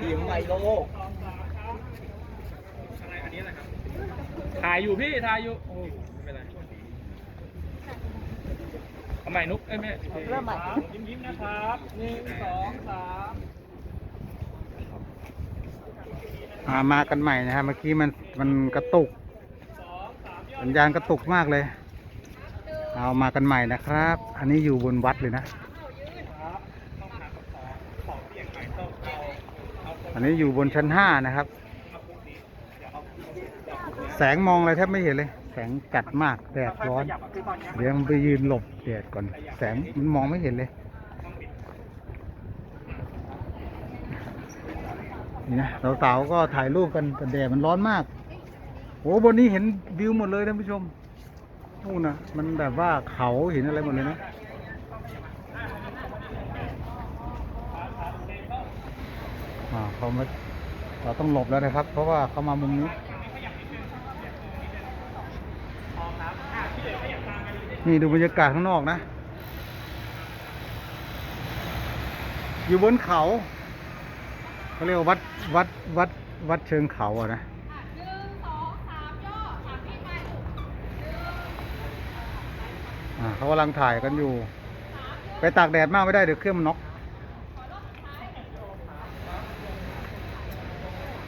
ทีมไมโลถ่ายอยู่พี่ถ่ายอยู่โอ้ไม่เป็นไรเอาใหม่นุ๊กเอ้ยแม่เริ่มใหม่ยิ้มยิ้มๆนะครับหนึ่งสองสามอ่ามากันใหม่นะฮะเมื่อกี้มันมันกระตุกสัญญาณกระตุกมากเลย เอามากันใหม่นะครับ อันนี้อยู่บนวัดเลยนะ อันนี้อยู่บนชั้นห้านะครับ แสงมองอะไรแทบไม่เห็นเลย แสงจัดมาก แดดร้อน เดี๋ยวไปยืนหลบแดดก่อน แสงมันมองไม่เห็นเลย นี่นะสาวๆก็ถ่ายรูปกันแต่แดดมันร้อนมาก โอ้บนนี้เห็นวิวหมดเลยท่านผู้ชม นู่นนะมันแบบว่าเขาเห็นอะไรหมดเลยนะเขามาเราต้องหลบแล้วนะครับ เพราะว่าเขามามุมนี้ นี่ดูบรรยากาศข้างนอกนะ อยู่บนเขาเขาเรียกวัดวัดวัดวัดเชิงเขาอะนะอ่า เขากำลังถ่ายกันอยู่ ไปตากแดดมากไม่ได้เดี๋ยวเครื่องมันน็อก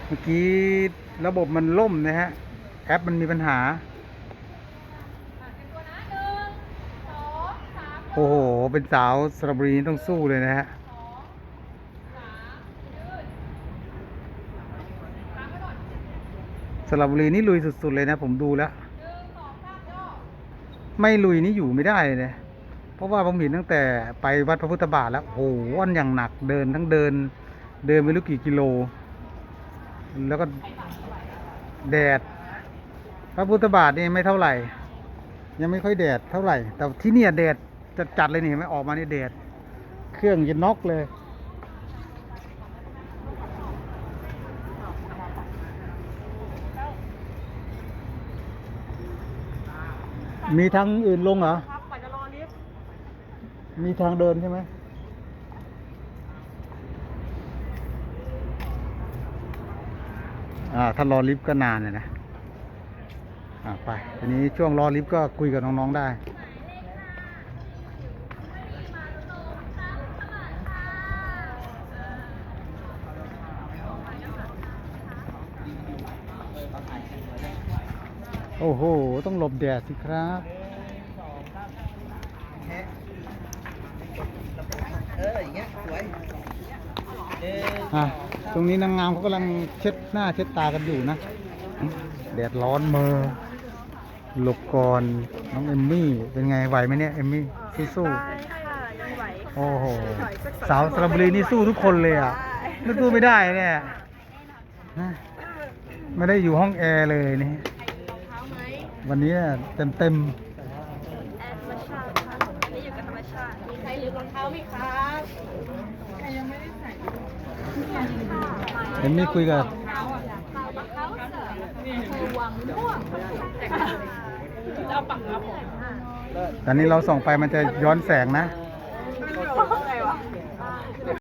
เมื่อกี้ระบบมันล่มนะฮะ แอปมันมีปัญหา โอ้โห เป็นสาวสระบุรีต้องสู้เลยนะฮะสระบุรีนี่ลุยสุด ๆ เลยนะ ผมดูแล้ว ไม่ลุยนี่อยู่ไม่ได้เลยเพราะว่าผมเห็นตั้งแต่ไปวัดพระพุทธบาทแล้วโอ้โหอันอย่างหนักเดินทั้งเดิน เดินไม่รู้กี่กิโล แล้วก็แดด พระพุทธบาทนี่ไม่เท่าไหร่ ยังไม่ค่อยแดดเท่าไหร่ แต่ที่เนี่ยแดดจะจัดเลยนี่ไหมออกมานี่แดด เครื่องจะน็อกเลย มีทางอื่นลงเหรอ ครับกว่าจะรอลิฟต์มีทางเดินใช่ไหม อ่า ถ้ารอลิฟต์ก็นานเลยนะ อ่า ไป ทีนี้ช่วงรอลิฟต์ก็คุยกับน้อง ๆ ได้ โอ้โห ต้องหลบแดดสิครับเอออย่างเงี้ยสวยเอออะตรงนี้นางงามเขากำลังเช็ดหน้าเช็ดตากันอยู่นะ แดดร้อนเมอหลบก่อนน้องเอมมี่เป็นไงไหวไหมเนี่ยเอมมี่สู้ได้ค่ะยังไหวๆโอ้โหสาวสระบุรีนี่สู้ทุกคนเลยอะไม่สู้ไม่ได้เนี่ยฮะไม่ได้อยู่ห้องแอร์เลยนี่ รองเท้าไหม วันนี้เต็มเต็มแอร์ธรรมชาติค่ะนี่อยู่กับธรรมชาติ มีใครลืมรองเท้าไหมครับใครยังไม่ได้ใส่ๆเอมมี่คุยกับรองเท้าอะรองเท้าเสือระวังม่วงแต่ก็จะเอาปักครับผมตอนนี้เราส่องไปมันจะย้อนแสงนะเ